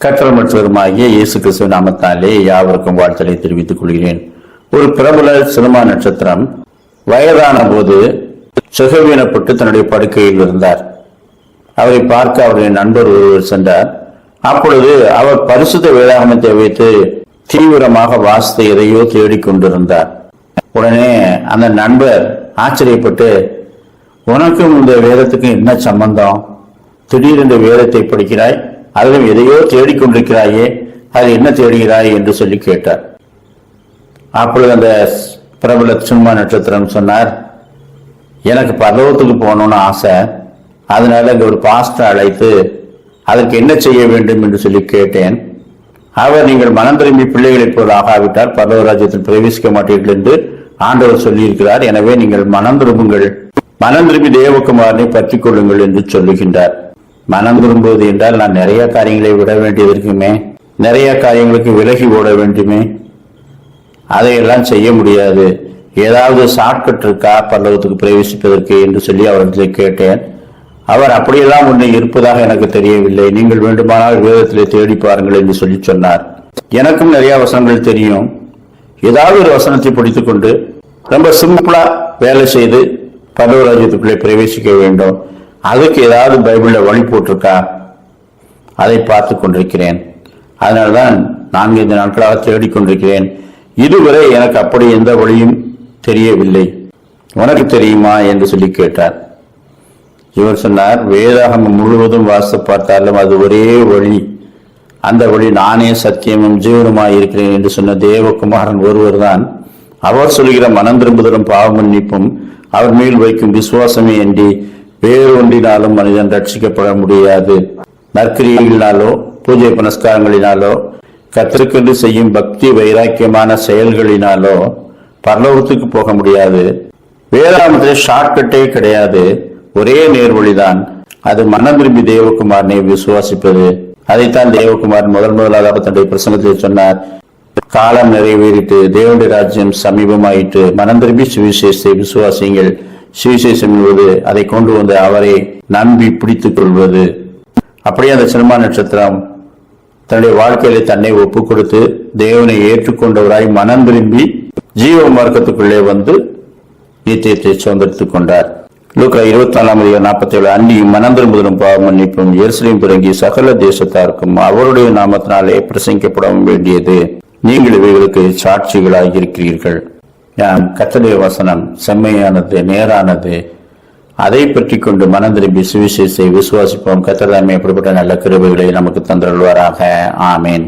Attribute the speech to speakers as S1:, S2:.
S1: கற்றல் இயேசு கிறிஸ்துவ நாமத்தாலே யாவருக்கும் வாழ்த்தலை தெரிவித்துக் கொள்கிறேன். ஒரு பிரபல சினிமா நட்சத்திரம். வயதான போது சுகவீனப்பட்டு தன்னுடைய படுக்கையில் இருந்தார். அவரை பார்க்க அவருடைய நண்பர் ஒருவர் சென்றார். அப்பொழுது அவர் பரிசுத்த வேதாகமத்தை வைத்து தீவிரமாக வாசித்து எதையோ தேடிக் கொண்டிருந்தார் உடனே அந்த நண்பர் ஆச்சரியப்பட்டு உனக்கும் இந்த வேதத்துக்கும் என்ன சம்பந்தம்? திடீர் இந்த வேதத்தை படிக்கிறாய் அதிலும் எதையோ தேடிக்கொண்டிருக்கிறாயே அது என்ன தேடுகிறாய் என்று சொல்லி கேட்டார். அப்பொழுது அந்த பிரபல சும்மா நட்சத்திரம் சொன்னார் எனக்கு பரலோகத்துக்கு போகணும்னு ஆசை. அதனால இங்க ஒரு பாஸ்டர் அழைத்து அதற்கு என்ன செய்ய வேண்டும் என்று சொல்லி கேட்டேன். அவர் நீங்கள் மனம் திரும்பி பிள்ளைகளை போல் ஆகாவிட்டால் பரலோக ராஜ்யத்தில் பிரவேசிக்க மாட்டீர்கள் என்று ஆண்டவர் சொல்லியிருக்கிறார். எனவே நீங்கள் மனம் திரும்புங்கள். மனம் திரும்பி தேவகுமாரனை பற்றிக் கொள்ளுங்கள் என்று சொல்லுகின்றார். மனம் திரும்புவது என்றால் நான் நிறைய காரியங்களை விட வேண்டியது இருக்குமே. நிறைய காரியங்களுக்கு விலகி ஓட வேண்டுமே. அதையெல்லாம் செய்ய முடியாது. ஏதாவது ஷார்ட்கட் இருக்கா? பல்லவத்துக்கு பிரவேசிப்பதற்கு என்று சொல்லி அவர்களை கேட்டேன். அவர் அப்படியெல்லாம் ஒன்று இருப்பதாக எனக்கு தெரியவில்லை. நீங்கள் வேண்டுமானால் வேதத்திலே தேடி பாருங்கள் என்று சொல்லி சொன்னார். எனக்கும் நிறைய வசனங்கள் தெரியும். ஏதாவது ஒரு வசனத்தை பிடித்துக்கொண்டு ரொம்ப சிம்பிளா வேலை செய்து பரவராஜ்யத்துக்குள்ளே பிரவேசிக்க வேண்டும். அதுக்கு ஏதாவது பைபிளில் வழி போட்டிருக்கா? அதை பார்த்து கொண்டிருக்கிறேன். அதனால்தான் நான்கைந்து நாட்களாக தேடிக்கொண்டிருக்கிறேன். இதுவரை எனக்கு அப்படி எந்த வழியும் தெரியவில்லை. உனக்கு தெரியுமா என்று சொல்லி கேட்டார். இவர் சொன்னார் வேதாகமம் முழுவதும் வாசித்து பார்த்தாலும் அது ஒரே வழி. அந்த வழி நானே சத்தியமும் ஜீவனுமாய் இருக்கிறேன் என்று சொன்ன தேவகுமாரன் ஒருவர்தான். அவர் சொல்கிற மனம் திரும்புதலும் பாவ மன்னிப்பும் அவர் மேல் வைக்கும் விசுவாசமே அன்றி வேறொன்றினாலும் மனிதன் ரட்சிக்கப்பட முடியாது. நற்கிரியைகளினாலோ பூஜை புனஸ்காரங்களினாலோ கத்திற்கென்று செய்யும் பக்தி வைராக்கியமான செயல்களினாலோ பரலோகத்துக்கு போக முடியாது. வேதாமத்தில் ஷார்ட்கட்டே கிடையாது. ஒரே நேர்வழிதான். அது மனம் விரும்பி தேவகுமாரனை விசுவாசிப்பது. அதைத்தான் தேவகுமார் முதல் முதலாக தன்னுடைய பிரசங்கத்தில் சொன்னார். காலம் நிறைவேறிட்டு தேவனுடைய ராஜ்யம் சமீபமாயிட்டு மனம் திரும்பி சுவிசேஷத்தை விசுவாசியுங்கள். சுவிசேஷம் என்பது அதை கொண்டு வந்து அவரை நம்பி பிடித்துக் கொள்வது. அப்படியே அந்த சினிமா நட்சத்திரம் தன்னுடைய வாழ்க்கையில தன்னை ஒப்பு கொடுத்து தேவனை ஏற்றுக்கொண்டவராய் மனம் திரும்பி ஜீவ மார்க்கத்துக்குள்ளே வந்து நித்தியத்தை சுதந்திரத்துக் கொண்டார். லூக்கா இருபத்தி நாலாம் அதிகாரம் நாற்பத்தி ஏழு அன்னியும் மனம் திரும்புதலும் பாவ மன்னிப்பும் எருசலேம் தொடங்கி சகல தேசத்தாருக்கும் அவருடைய நாமத்தினாலே பிரசங்கிக்கப்பட வேண்டியது. நீங்கள் இவைகளுக்கு சாட்சிகளாக இருக்கிறீர்கள் யாம் கத்தடைய வசனம் செம்மையானது நேரானது. அதை பற்றி கொண்டு மனம் திரும்பி சுவிசேஷத்தை விசுவாசிப்போம் கத்ததாமே அப்படிப்பட்ட நல்ல கிருபைகளை நமக்கு தந்தருள்வாராக. ஆமேன்.